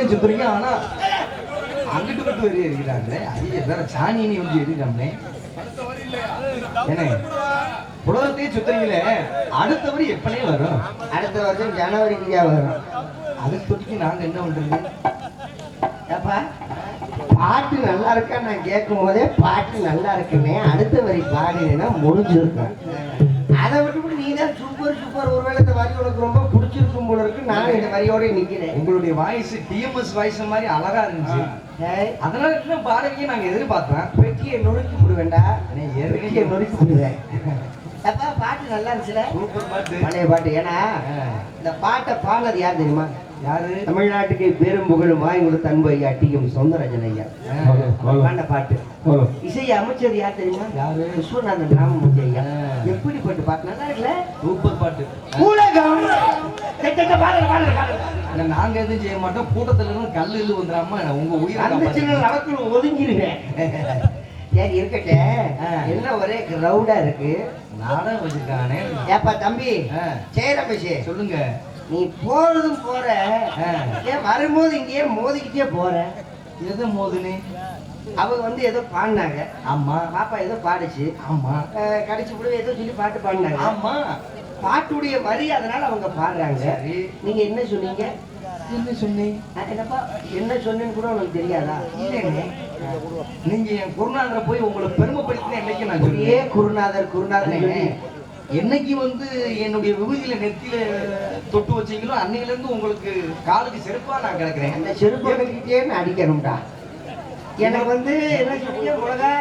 உலகத்தை சுத்துறீங்க ஆனா அங்கிட்டு மட்டும் வெளியே இருக்கிறாங்களே. ஐயா வேற சாணி நீ வந்து எரிக்கிறாங்களே என்ன? உலகத்தையே சுத்துறீங்களே. அடுத்த வரி எப்பனே வரும். அடுத்த வருஷம் ஜனவரி இந்தியா வரும். அதுக்கு தொட்டிக்கு நாங்க என்ன பண்றது? ஏப்பா பாட்டு நல்லா இருக்கா நான் கேட்கும் போதே பாட்டு நல்லா இருக்குன்னே அடுத்த வரி பாடினேன்னா முடிஞ்சிருக்கேன் அதை விட்டு நீ தான் சூப்பர் சூப்பர் ஒருவேளை இந்த வரி உனக்கு ரொம்ப பிடிச்சிருக்கும் போல இருக்கு நான் இந்த வரியோட நிக்கிறேன். உங்களுடைய வாய்ஸ் டிஎம்எஸ் வாய்ஸ் மாதிரி அழகா இருந்துச்சு. அதனால இன்னும் பாடகையும் நாங்க எதிர்பார்த்தோம்? பெட்டியை நொறுக்கி விடுவேண்டா பெட்டியை நொறுக்கி விடுவேன். அப்பா பாட்டு நல்லா இருந்துச்சுல? சூப்பர் பாட்டு. பழைய பாட்டு. ஏன்னா இந்த பாட்டை பாடினது யார் தெரியுமா? யாரு? தமிழ்நாட்டுக்கு பெரும் புகழும் வாங்கி கொடுத்த அன்பு ஐயா டிஎம் சௌந்தரராஜன் ஐயா. பாடின பாட்டு. இசையை அமைச்சது யார் தெரியுமா? யாரு? விஸ்வநாதன் ராமமூர்த்தி ஐயா. எப்படிப்பட்ட பாட்டு? நல்லா இருக்குல்ல? சூப்பர் பாட்டு. உலகம்! நாங்க எதுவும் செய்ய மாட்டோம். கூட்டத்துல இருந்து கல்லு இல்லு வந்துடாம உங்க உயிரை அந்த சின்ன. நடத்துல ஒதுங்கிருவேன். சரி இருக்கட்டே. என்ன ஒரே கிரௌடா இருக்கு. நாடகம் வச்சிருக்கானே. ஏப்பா தம்பி. ஆ. சேரம்பசி சொல்லுங்க. நீ போறதும் போற. ஏன் வரும்போது இங்கேயே மோதிக்கிட்டே போற. எது மோதுனே? அவங்க வந்து ஏதோ பாடினாங்க. ஆமா. பாப்பா ஏதோ பாடுச்சு. ஆமா. அஹ் கடைசி கூட ஏதோ சொல்லி பாட்டு பாடினாங்க. ஆமா. பாட்டுடைய வரி அதனால அவங்க பாடுறாங்க. நீங்க என்ன சொன்னீங்க? என்ன சொன்னேன் அஹ் என்னப்பா என்ன சொன்னேன்னு கூட உனக்கு தெரியாதா? இல்லைங்க நீங்க என் குருநாதரை போய் உங்களை பெருமைப்படுத்தின என்னைக்கு நான் சொன்னேன்? குருநாதர் குருநாதர் என்னைக்கு வந்து என்னுடைய விபூதியில நெத்தியில தொட்டு வச்சீங்களோ அன்னையில இருந்து உங்களுக்கு காலுக்கு செருப்பா நான் கிடக்குறேன். அந்த செருப்பு கட்டிக்கிட்டே நான் அடிக்கணும்டா. எனக்கு வந்து என்ன சொன்னீங்க மிளகா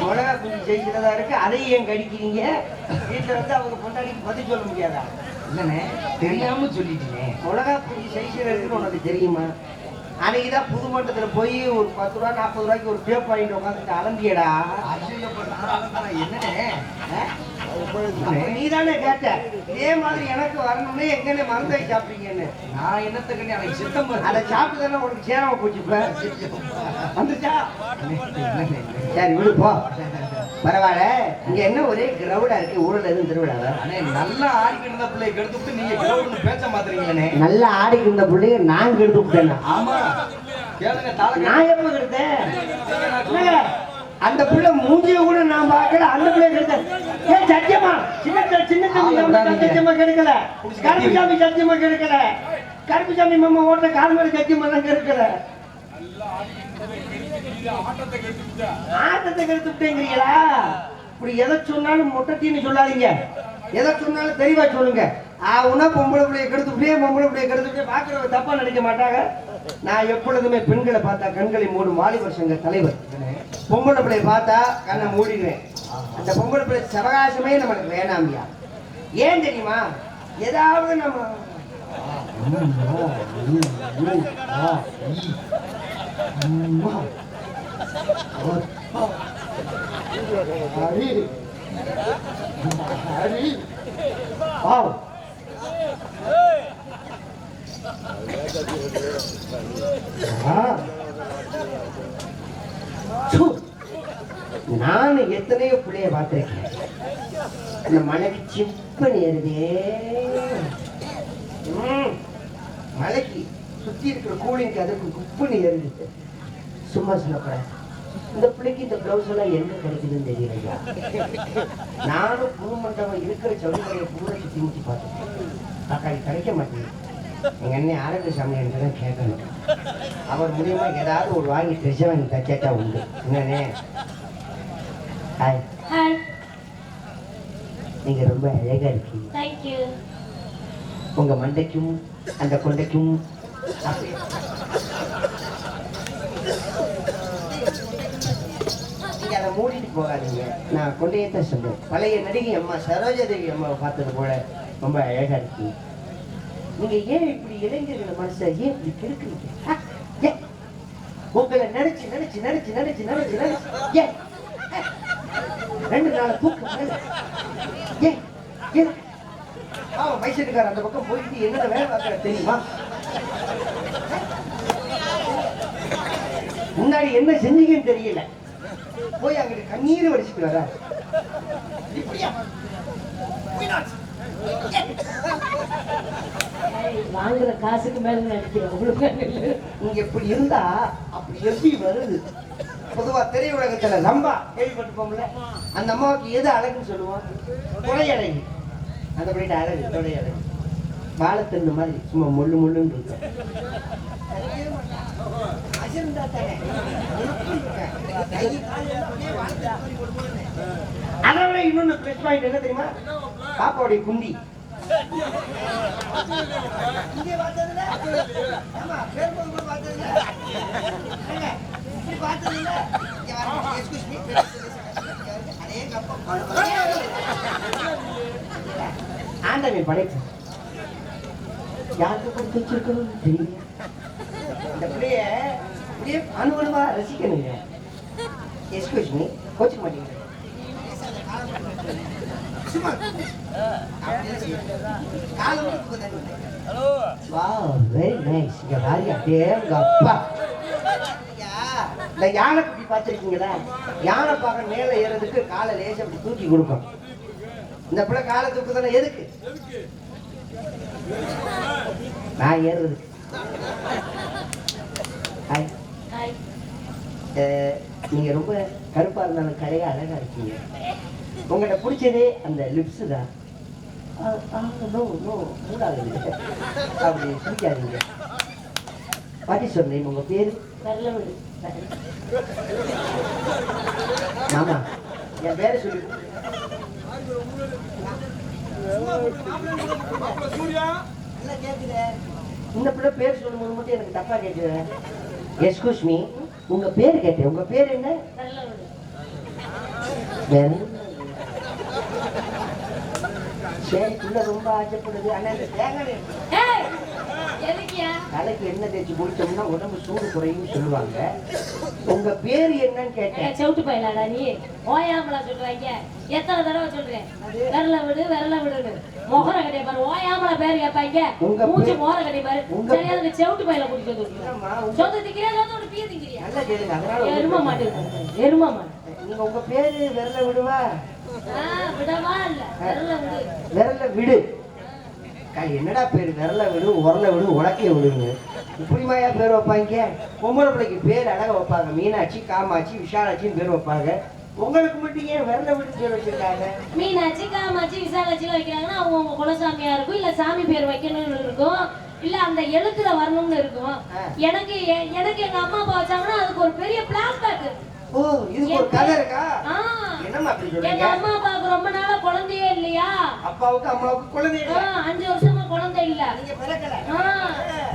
மிளகா குஞ்சு செய்கிறதா இருக்கு அதையும் ஏன் கடிக்கிறீங்க? வீட்டுல வந்து அவங்க பொண்டாடிக்கு பதில் சொல்ல முடியாதா? இல்லண்ணே தெரியாம சொல்லிட்டீங்க. மிளகா குஞ்சு செய்கிறதுன்னு உனக்கு தெரியுமா? அன்னைக்கு தான் புது மண்டலத்தில் போய் ஒரு பத்து ரூபா நாற்பது ரூபாய்க்கு ஒரு டேப் வாங்கிட்டு உட்காந்துட்டு அலம்பியடா. என்னண்ணே நீ தானே கேட்ட. இதே மாதிரி எனக்கு வரணும்னு எங்கன்னு மறந்து சாப்பிட்டீங்கன்னு நான் என்னத்த கண்ணி அன்னைக்கு சித்தம் அதை சாப்பிட்டு தானே உனக்கு சேராம போச்சு இப்ப? வந்துச்சா சரி விடு போ. பரவாயில்ல. இங்க என்ன ஒரே கிரௌடா இருக்கு? ஊர்ல திருவிழாவா? அண்ணே நல்லா ஆடிக்கிட்டு இருந்த பிள்ளைய கெடுத்துட்டு நீங்க கிரௌண்ட்னு பேச மாட்டீங்களே நல்லா ஆடிக்கு இருந்த பிள்ளைய நான் கெடுத்து விட்டேன் ஆமா. கேளுங்க தாள நான் எப்ப கெடுத்தேன்? என்னங்க, அந்த பிள்ளை மூஞ்சிய கூட நான் பார்க்கல அந்த பிள்ளை கெடுத்தேன். ஏன் சத்தியமா? சின்ன சின்ன தம்பி சத்தியமா கெடுக்கல. கருப்புசாமி சத்தியமா கெடுக்கல. கருப்புசாமி மாமா ஓட்ட கால் மேல சத்தியமா தான் கெடுக்கல. ஆட்டத்தை கெடுத்து விட்டேங்கிறீங்களா இப்படி எதை சொன்னாலும் மொட்டத்தின்னு சொல்லாதீங்க. எதை சொன்னாலும் தெளிவா சொல்லுங்க. ஆவுனா பொம்பளை பிள்ளைய கெடுத்து விட்டே பொம்பளை பிள்ளைய கெடுத்து விட்டே? பாக்குறவங்க தப்பா நினைக்க மாட்டாங்க. நான் எப்பொழுதுமே பெண்களை பார்த்தா கண்களை மூடும் வாலிபர் சங்க தலைவர். பொம்பளை பிள்ளைய பார்த்தா கண்ணை மூடிடுவேன். அந்த பொம்பளை பிள்ளை சவகாசமே நம்மளுக்கு வேணாமியா. ஏன் தெரியுமா? ஏதாவது நம்ம ஹரி ஹரி ஆவ் ஆ. சு. நான் எத்தனையோ பிள்ளைய பார்த்திருக்கேன் அந்த மனைவி சிப்பன் ஏறுதே ம். மலைக்கு சுத்தி இருக்கிற கூலிங்க்கு அதுக்கு குப்புன்னு ஏறுது சும்மா சொல்லக்கூடாது. இந்த பிள்ளைக்கு இந்த பிளவுஸ் எல்லாம் எங்க கிடைக்குதுன்னு தெரியலையா நானும் புது மண்டபம் இருக்கிற சவுகரிய பூரா சுத்தி முத்தி பார்த்தேன் தக்காளி கிடைக்க மாட்டேங்குது. எங்க அண்ணன் ஆரோக்கிய சாமி தான் கேட்கணும். அவர் மூலியமா ஏதாவது ஒரு வாங்கி ட்ரெஸ் வாங்கி தச்சேட்டா உண்டு. என்னண்ணே? ஹாய் நீங்க ரொம்ப அழகா இருக்கீங்க. உங்க மண்டைக்கும் அந்த கொண்டைக்கும் அப்படி- நீங்க மூடிட்டு போகாதீங்க. நான் கொண்டையே தான் சொல்லுவேன் பழைய நடிகை அம்மா சரோஜாதேவி அம்மாவை பார்த்தது போல ரொம்ப அழகா இருக்கு. நீங்க ஏன் இப்படி இளைஞர்கள் மனசை ஏன் இப்படி கெடுக்குறீங்க? உங்களை நினைச்சு நினைச்சு நினைச்சு நினைச்சு நினைச்சு நினைச்சு ஏன் ரெண்டு நாள் தூக்கம் ஏன் ஏன் அவன் வயசுக்கார அந்த பக்கம் போயிட்டு என்னென்ன வேலை பார்க்கற தெரியுமா? முன்னாடி என்ன செஞ்சீங்கன்னு தெரியல. போய் அங்கிட்டு கண்ணீர் ஏய், வாங்குற காசுக்கு மேல உங்களுக்கு இங்க இப்படி இருந்தா அப்படி எப்படி வருது? பொதுவா திரையுலகத்துல லம்பா கேள்விப்பட்டிருப்போம்ல. அந்த அம்மாவுக்கு எது அழகுன்னு சொல்லுவோம்? துணை அழகு அந்த பண்ணிட்டு அழகு துணை அழகு வாழைத்தண்டு மாதிரி சும்மா முள்ளு முள்ளுன்னு இருக்கும். அஜந்தா தானே. கை, கால் எல்லாம் அப்படியே வாழைத்தண்டு மாதிரி முள்ளு முள்ளுன்னு. அதை விட இன்னொன்னு ப்ளஸ் பாயிண்ட் என்ன தெரியுமா? பாப்பாவுடைய குண்டி. ஆண்டவன் படைப்பு யாருக்கு கொடுத்து வச்சிருக்கணும்? தெரியல. இந்த பிள்ளைய இப்படியே அனுபவமா ரசிக்கணுங்க. எக்ஸ்கியூஸ் மீ கோச்சிக்க மாட்டீங்க சும்மா வாவ் வெரி நைஸ் இங்க பாருங்க டேங்க அப்பா. இந்த யானை குட்டி பார்த்துருக்கீங்களா? யானை பார்க்க மேலே ஏறதுக்கு காலை லேசா அப்படி தூக்கி கொடுக்கும். இந்த பிள்ளை காலை தூக்குதானே எதுக்கு? நான் ஏறுறது. Hi hi. அஹ், நீங்க ரொம்ப கருப்பா இருந்தாலும் கலையா அழகா இருக்கீங்க. உங்கள்கிட்ட பிடிச்சதே அந்த லிப்ஸ் தான். நோ நோ மூடாகுது அப்படி சிரிக்காதீங்க பாட்டி சொன்னேன் உங்க பேரு? விடு மாமா என் பேரை சொல்லி. இந்த பிள்ளை பேர் சொல்லும்போது மட்டும் எனக்கு தப்பா கேட்குது எஸ்கூஸ் மீ உங்க பேர் கேட்டேன். உங்க பேர் என்ன? சரி ரொம்ப ஆச்சப்படுது அண்ணா தேங்காய் தலைக்கு எண்ணெய் தேய்ச்சி குடிச்சோம்னா உடம்பு சூடு குறையும்னு சொல்லுவாங்க. உங்க பேர் என்னன்னு கேட்டேன். செவிட்டு போயிலாடா நீ. ஓயாமலா சொல்றாங்க. எத்தனை தடவை சொல்றேன்? விரல விடு விரல விடுன்னு. முகர கடைய பாரு ஓயாமலா பேர் கேட்பாங்க. உங்க மூச்சு முகர கடைய பாரு. உங்க சரியா அதுக்கு செவிட்டு பையில உங்க- சொந்த திக்கிறியா ஒரு பீய திக்கிறியா நல்லா கேளுங்க அதனால எரும மாட்டு. எரும மாடு. நீங்க உங்க பேரு விரல விடுவா? விடவா இல்ல. விரல விடு. விரல விடு. என்னடா பேரு? விரல விடு உரல விடு உலக்கைய விடுங்க இப்படிமாயா பேர் வைப்பாங்க. பொம்பளை பிள்ளைக்கு பேர் அழகா வைப்பாங்க. மீனாட்சி காமாட்சி விஷாலாட்சின்னு பேர் வைப்பாங்க. உங்களுக்கு மட்டும் ஏன் விரல விடு பேர் வச்சிருக்காங்க? மீனாட்சி காமாட்சி விசாலாட்சி வைக்கிறாங்கன்னா அவங்க உங்க குலசாமியா இருக்கும் இல்ல சாமி பேர் வைக்கணும்னு இருக்கும் இல்ல அந்த எழுத்துல வரணும்னு இருக்கும். எனக்கு எனக்கு எங்க அம்மா அப்பா வச்சாங்கன்னா அதுக்கு ஒரு பெரிய பிளாஸ்பேக் ஓ இதுக்கு ஒரு கதை இருக்கா? என்னம்மா அப்படி எங்க சொல்றீங்க அம்மா அப்பாவுக்கு ரொம்ப நாளா குழந்தையே இல்லையா? அப்பாவுக்கு அம்மாவுக்கு குழந்தை இல்லை. அஞ்சு வருஷமா குழந்தை இல்ல. நீங்க பிறக்கல.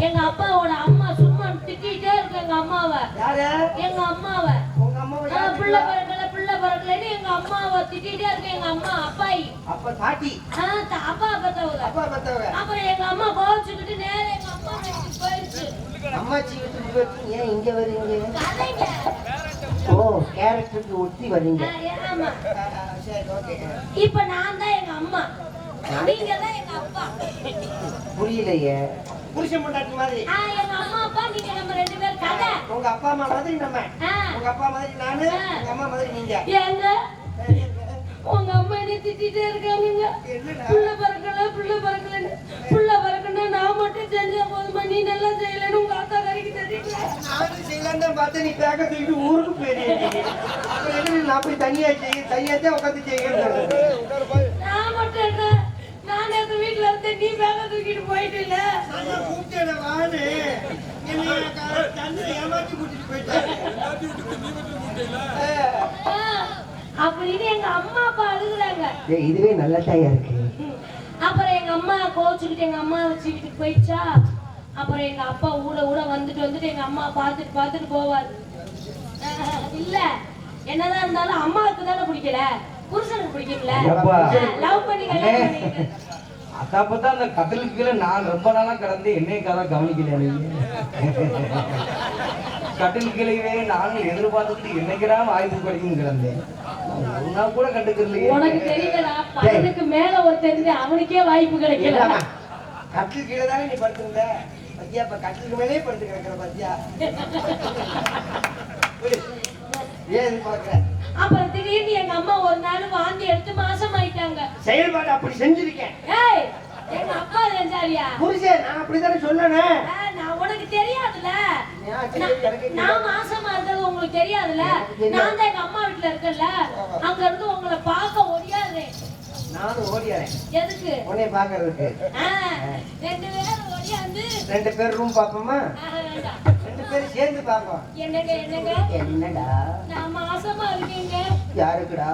எங்க அப்பாவோட அம்மா சும்மா திட்டிட்டே இருக்கு எங்க அம்மாவை. யாரு? எங்க அம்மாவை. உங்க அம்மாவை பிள்ளை? பிறக்கல பிள்ளை பிறக்கலன்னு எங்க அம்மாவை திட்டிட்டே இருக்கு எங்க அம்மா அப்பாயி. அப்ப பாட்டி பத்தவங்க. அப்பா பத்தவங்க. அப்புறம் எங்க அம்மா கோவச்சுக்கிட்டு நேரா எங்க அம்மா போயிடுச்சு அம்மாச்சி வீட்டுக்கு போயிட்டு ஏன் இங்க வரீங்க கதைங்க. ஓ கேரக்டருக்கு ஒட்டி வரீங்க இப்ப நான் தான் எங்க அம்மா. நீங்க தான் எங்க அப்பா. புரியலையே. புருஷன் பொண்டாட்டி மாதிரி. ஆ, எங்க அம்மா அப்பா நீங்க நம்ம ரெண்டு பேரும் கதை. உங்க அப்பா அம்மா மாதிரி நம்ம. உங்க அப்பா மாதிரி நானு உங்க அம்மா மாதிரி நீங்க. ஏங்க? உங்க அம்மா என்ன திட்டிட்டே இருக்காங்க என்னடா? புள்ள பறக்கல புள்ள பறக்கலன்னு. புள்ள பறக்கணும்னா நான் மட்டும் செஞ்சா போதுமா? நீ நல்லா செய்யலன்னு உங்க அத்தா கறிக்கு நானும் செய்யலான்னு தான் பார்த்தேன். நீ பேக்க தூக்கிட்டு ஊருக்கு என்ன நான் போய் தனியா செய்ய தனியா தான் உட்காந்து செய்யணும் நான் மட்டும் என்ன? நான் நேத்து வீட்டுல இருந்தேன். நீ பேக தூக்கிட்டு போயிட்டு கூப்பிட்டேன் வான்னு என்னைய க- தண்ணி ஏமாத்தி கூட்டிட்டு போயிட்டேன் அப்படின்னு எங்க அம்மா அப்பா அழுகுறாங்க. ஏய், இதுவே நல்ல தாயா இருக்கு. ம். அப்புறம் எங்க அம்மா கோச்சுக்கிட்டு எங்க அம்மா வச்சு வீட்டுக்கு போயிடுச்சா அப்புறம் எங்க அப்பா ஊட ஊட வந்துட்டு வந்துட்டு எங்க அம்மா பார்த்துட்டு பார்த்துட்டு போவாரு இல்ல என்னதான் இருந்தாலும் அம்மாவுக்கு தானே பிடிக்கல புருஷனுக்கு பிடிக்கல. லவ் பண்ணி கல்யாணம் பண்ணிக்கிட்டு. அதாப்பதான் அந்த கட்டிலுக்கு கீழே நான் ரொம்ப நாளா கிடந்து என்னைய கதை கவனிக்கல கட்டில் கீழே நானும் எதிர்பார்த்துட்டு என்னைக்குடா வாய்ப்பு கிடைக்கும் கிடந்தேன். ஒரு நாள் கூட கண்டுக்கலையே உனக்கு தெரியலடா பையனுக்கு மேல ஒரு தெரிஞ்சு அவனுக்கே வாய்ப்பு கிடைக்கல. கட்டில் கீழே தானே நீ படுத்திருந்த? பத்தியா இப்ப கட்டிலுக்கு மேலே படுத்து கிடக்குற பத்தியா. ஏன் எதிர்பார்க்கிற அப்புறம் திடீர்னு எங்க அம்மா ஒரு நாள் வாந்தி எடுத்து மாசம் ஆயிட்டாங்க செயல்பாடு அப்படி செஞ்சிருக்கேன். ஏய் எங்க அப்பா செஞ்சாரியா புருஷன் நான் அப்படித்தானே சொன்னேனே ஆ, நான் உனக்கு தெரியாதுல நான்- மாசமா இருக்கிறது உங்களுக்கு தெரியாதுல. நான் தான் எங்க அம்மா வீட்டுல இருக்கேன்ல. அங்க இருந்து உங்களை பார்க்க ஒடியாடுறேன் நானும் ஓடியாரேன் எதுக்கு? உன்னை பாக்குறதுக்கு ரெண்டு பேரும் ஒடியாந்து ரெண்டு பேர் ரூம் பாப்போமா. ரெண்டு பேரும் சேர்ந்து பாப்போம் என்னங்க என்னங்க? என்னடா? நான் மாசமா இருக்கேங்க. யாருக்குடா?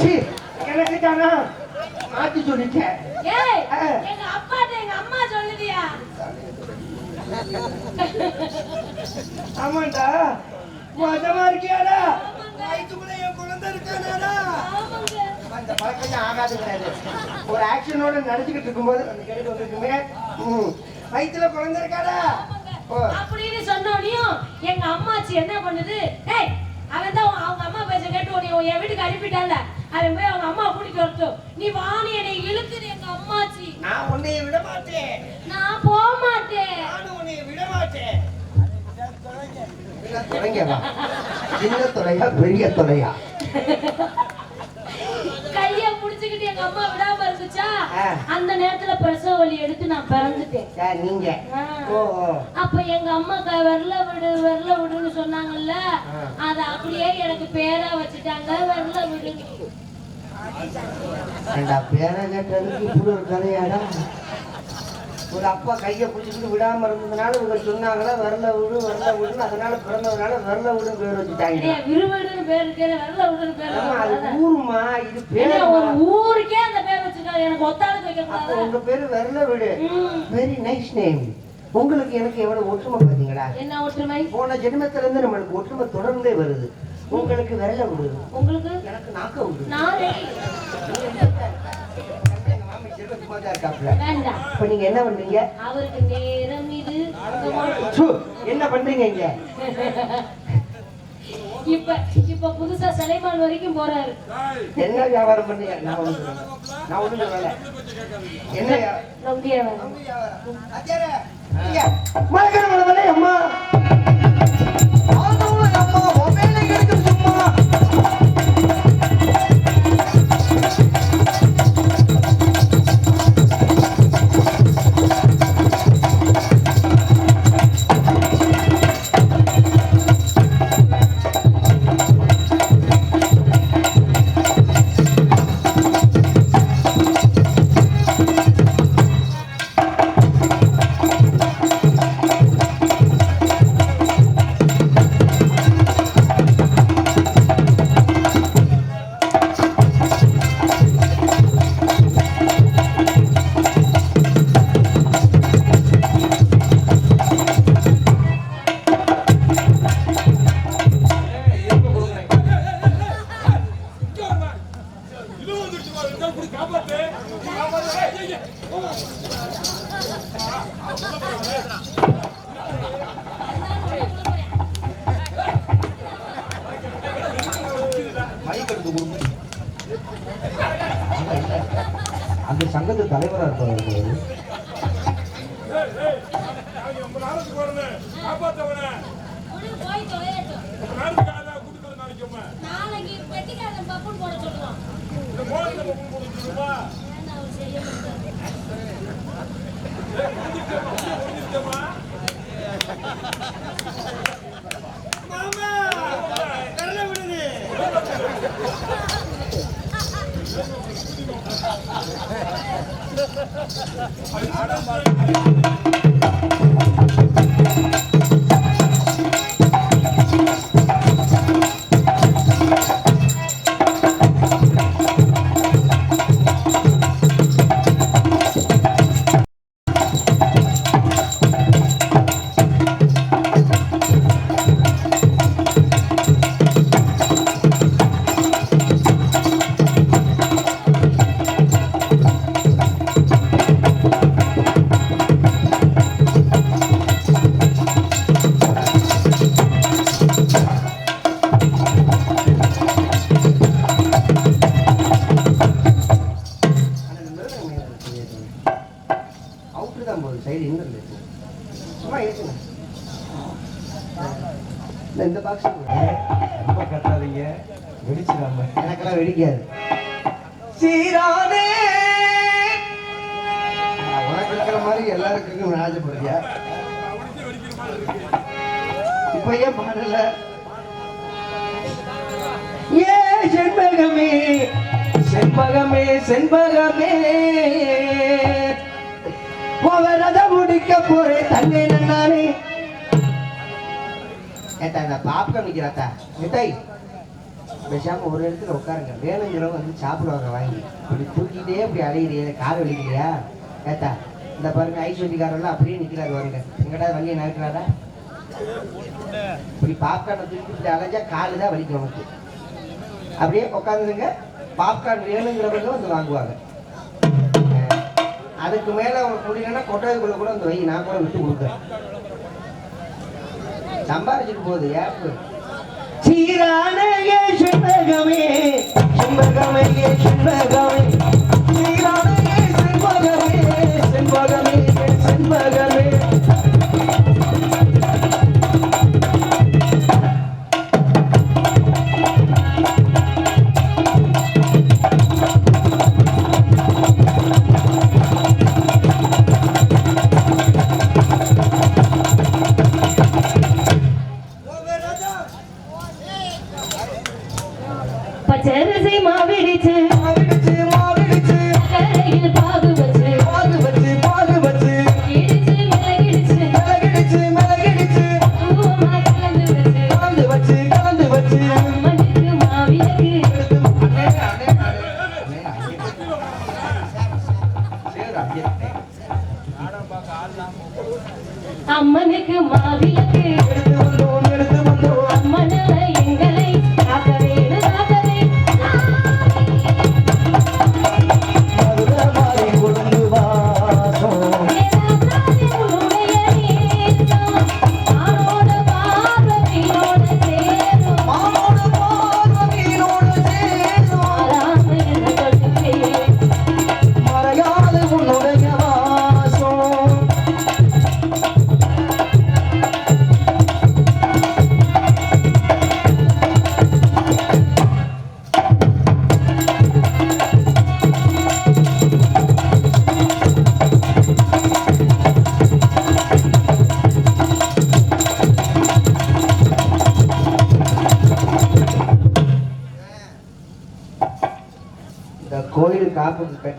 சீ, எனக்கு தானா? மாத்தி சொல்லிட்டேன் ஏய். எங்க அப்பாட்ட எங்க அம்மா சொல்லுதியா? ஆமாண்டா. மோசமா இருக்கியாடா. வயிற்றுக்குள்ள என் குழந்தை இருக்கானாடா? அந்த பழக்கம் ஆகாது கிடையாது. ஒரு ஆக்ஷனோட நடிச்சுக்கிட்டு இருக்கும்போது அந்த கிடைக்கு வந்துருக்குமே. ம். வயித்துல குழந்தை இருக்காடா? அப்படின்னு சொன்னோனையும் எங்க அம்மாச்சி என்ன பண்ணுது? ஏய் அவன் தான் அவங்க அம்மா பேச கேட்டு உன்னை என் வீட்டுக்கு அனுப்பிட்டால அவன் போய் அவங்க அம்மா கூட்டிட்டு வரட்டும் நீ வாணி என்னை இழுக்குது எங்க அம்மாச்சி. நான் உன்னைய விட மாட்டேன் நான் போக மாட்டேன் நானும் உன்னைய விட மாட்டேன் சின்ன தொலையா பெரிய தொலையா புடிச்சுக்கிட்டு எங்க அம்மா விடாம இருந்துச்சா. அந்த நேரத்துல பிரசவ வலி எடுத்து நான் பிறந்துட்டேன். நீங்க. அப்ப எங்க அம்மா விரல விடு விரல விடுன்னு சொன்னாங்கல்ல. அத அப்படியே எனக்கு பேரா வச்சுட்டாங்க விரல விடு பேரை கேட்டதுக்கு இப்படி ஒரு கதையாடா? ஒரு அப்பா கையை பிடிச்சிக்கிட்டு விடாம இருந்ததுனால இவங்க சொன்னாங்களா வரல விடு வரல விடுன்னு. அதனால பிறந்ததுனால வரல விடு பேர் வச்சுட்டாங்க. ஏய், விறுவிறுன்னு பேர் இருக்கு விரல விடுன்னு பேர் ஆமா அது. ஊருமா இது பேர் ஒரு ஊருக்கே அந்த பேர் வச்சிருக்காங்க எனக்கு ஒத்தாளுக்கு வைக்க அப்போ கூடாது? உங்க பேரு வரல விடு. வெரி நைஸ் நேம் உங்களுக்கு எனக்கு எவ்வளவு ஒற்றுமை பாத்தீங்களா என்ன ஒற்றுமை? போன ஜென்மத்துல இருந்து நம்மளுக்கு ஒற்றுமை தொடர்ந்தே வருது. உங்களுக்கு விரல விடு உங்களுக்கு? எனக்கு நாக்க விடு நான். சும்மா தான் இப்ப நீங்க என்ன பண்றீங்க? அவருக்கு நேரம் இது. என்ன பண்றீங்க இங்க? இப்ப இப்ப புதுசா சலைமான் வரைக்கும் போறாரு. என்ன வியாபாரம் நான். நான் சொல்லல என்ன ரொம்ப வியாபாரம். அம்மா? மைக் எடுத்து கொடுங்க. அந்த சங்கத்து தலைவரா இருப்பாரு அவரு. விடு, இந்த- பாக்ஸ் ரொம்ப கட்டாதீங்க. வெடிச்சிடாம. எனக்கெல்லாம் வெடிக்காது. சீரானே. உனக்கு இருக்கிற மாதிரி எல்லாருக்கும் ராஜபுரியா இப்ப ஏன் பாடல? ஏ செண்பகமே செண்பகமே செண்பகமே. போவரத முடிக்க போறேன் தங்கை நானே ஏத்தா இந்த பாப்கார்ன் விற்கிறாத்தா மிட்டாய் பேசாம ஒரு இடத்துல உட்காருங்க. வேணுங்கிறவங்க வந்து சாப்பிடுவாங்க வாங்கி. இப்படி தூக்கிட்டே இப்படி அலையிறியே கால் வலிக்கலையா ஏத்தா இந்த பாருங்க ஐஸ்வர்யக்காரெல்லாம் அப்படியே நிற்கிறாரு வாங்க எங்கடா வண்டியை நடக்கிறாரா இப்படி பாப்கார்னை இப்படி அலைஞ்சா காலு தான் வலிக்கும் நமக்கு அப்படியே உட்காந்துருங்க. பாப்கார்ன் வேணுங்கிறவங்க வந்து வாங்குவாங்க. அதுக்கு மேலே அவங்க முடியலன்னா கொட்டாய்க்குள்ள கூட வந்து வை நான் கூட விட்டு கொடுக்குறேன். சம்பாதிச்சுட்டு போகுது ஏப்பு? சீரான ஏ செண்பகமே செண்பகமே செண்பகமே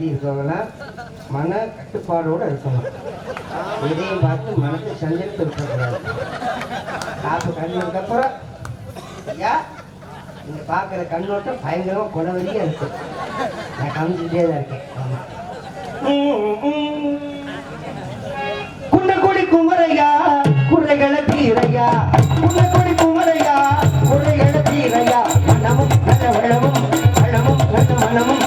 அப்படின்னு மன கட்டுப்பாடோடு இருக்கணும் இதையும் பார்த்து மனசை சஞ்சலத்தை இருக்கக்கூடாது நாற்பது கண்ணதுக்கப்புறம் ஐயா நீங்கள் பார்க்குற கண்ணோட்டம் பயங்கரமாக குணவரியாக இருக்கும் நான் கவனிச்சுட்டே தான் இருக்கேன். குண்டக்குடி குமரையா குறைகளை தீரையா. குண்டக்குடி குமரையா குறைகளை தீரையா. மனமும் கன வளமும் வளமும் மனமும்